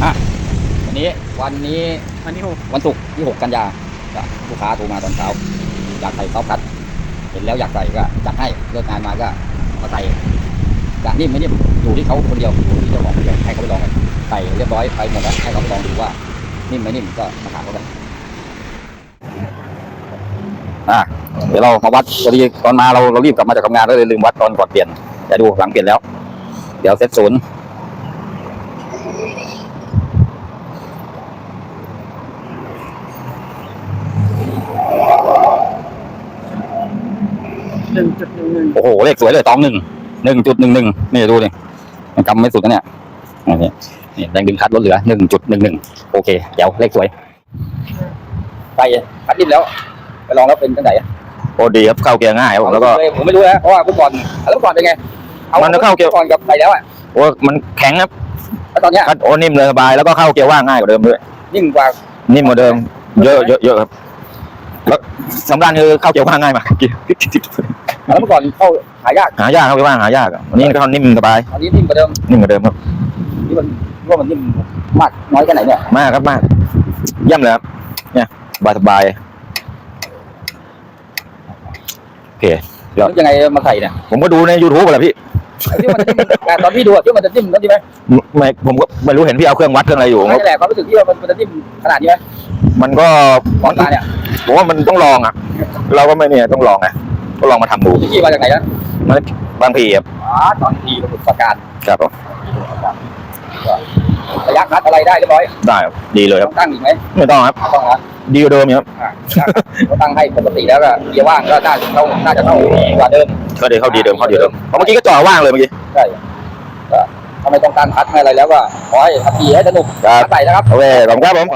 วันนี้วันที่หกวันศุกร์ที่6กันยาก็ลูกค้าโทรมาตอนเช้า อยากใส่ซอฟต์คัทเห็นแล้วอยากใส่ก็จัดให้เลิกงานมาก็มาใส่กะนิ่มไม่นิ่มอยู่ที่เขาคนเดียวอยู่ที่เจ้าของคนเดียวให้เขาไปลองกันใส่เรียบร้อยไปหมดแล้วให้เขาไปลองดูว่านิ่มไม่นิ่มก็มาถามเขากันอะเดี๋ยวเรามาวัดพอดีตอนมาเราเรารีบกลับมาจากทำงานก็เลยลืมวัดตอนก่อนเปลี่ยนแต่ดูหลังเปลี่ยนแล้ว เดี๋ยวเซตศูนย์ หนึ่ง จุดหนึ่งหนึ่งโอ้โหเลขสวยเลยตองหนึ่งหนึ่งจุดหนึ่งหนึ่งนี่ดูดิมันกำไม่สุดนะเนี่ยอันนี้นี่แรงดึงคัดลดเหลือหนึ่งจุดหนึ่งหนึ่งโอเคเดี๋ยวเลขสวยไปคัดดิ้นแล้ว ไปลองแล้วเป็นจังไหนโอ้ดีครับเข้าเกียร์ง่ายครับผมแล้วก็ผมไม่รู้นะเพราะว่าเมื่อก่อนแล้วเมื่อก่อนเป็นไงมันก็เข้าเกียร์ก่อนกับใส่แล้วอะโอ้มันแข็งครับแล้วตอนเนี้ยคัดโอ้นิ่มเลยสบายแล้วก็เข้าเกียร์ว่างง่ายกว่าเดิมด้วยยิ่งกว่านิ่มกว่าเดิม เยอะเยอะเยอะครับแล้วสำคัญคือเข้าเกียร์ว่างง่ายมากเกียร์ แล้วเมื่อก่อนเข้าหายากหายากเข้าเกียร์ว่างหายากอะวันนี้ก็นิ่มสบายตอนนี้นิ่มกว่าเดิมนิ่มกว่าเดิมครับนี่มันว่ามันนิ่มมากน้อยแค่ไหนเนี่ยมากครับมากเยี่ยมเลยครับเนี่ยสบายสบายโอเคครับนึกยังไงมาใส่เนี่ยผมก็ดูใน YouTube แหละพี่ที่มันจะนิ่มแต่ตอนพี่ดูอะที่มันจะนิ่มนั่นใช่ไหมไม่ผมก็ไม่รู้เห็นพี่เอาเครื่องวัดเครื่องอะไรอยู่ผมไม่ก็ใช่แหละความรู้สึกที่ว่ามันมันจะนิ่มขนาดนี้ไหมมันก็ตอนมาเนี่ยผมว่ามันต้องลองอะ เราก็ไม่เนี่ยต้องลองไง ก็ลองมาทำดูพี่มาจากไหนนะบางทีครับอ๋อตอนทีประสบการณ์ครับผมระยะคัดอะไรได้เรียบร้อยได้ครับดีเลยคต้รับองตั้งอีกไหมไม่ต้องครับต้องนะดีกว่าเดิมอยู่ครับอ่าก็ตั้งให้ปกติแล้วก็เกียร์ว่างก็น่าจะเข้าน่าจะเข้าดีกว่าเดิมก็ดีเข้าดีเดิมเข้าดีเดิมเพราะเมื่อกี้ก็จ่อว่างเลยเมื่อกี้ใช่ก็ถ้าไม่ต้องการคัดไม่อะไรแล้วก็ขอให้ขับขี่ให้สนุกครับใส่นะครับโอเคขอบคุณครับผม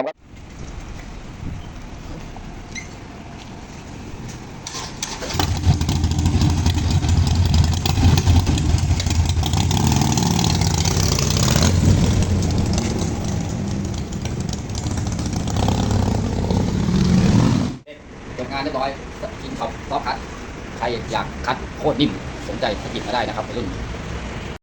านเรียบร้อยกินขอบซอฟคัดใครอยากคัดโคตรนิ่มสนใจสกิดมาได้นะครับรุ่น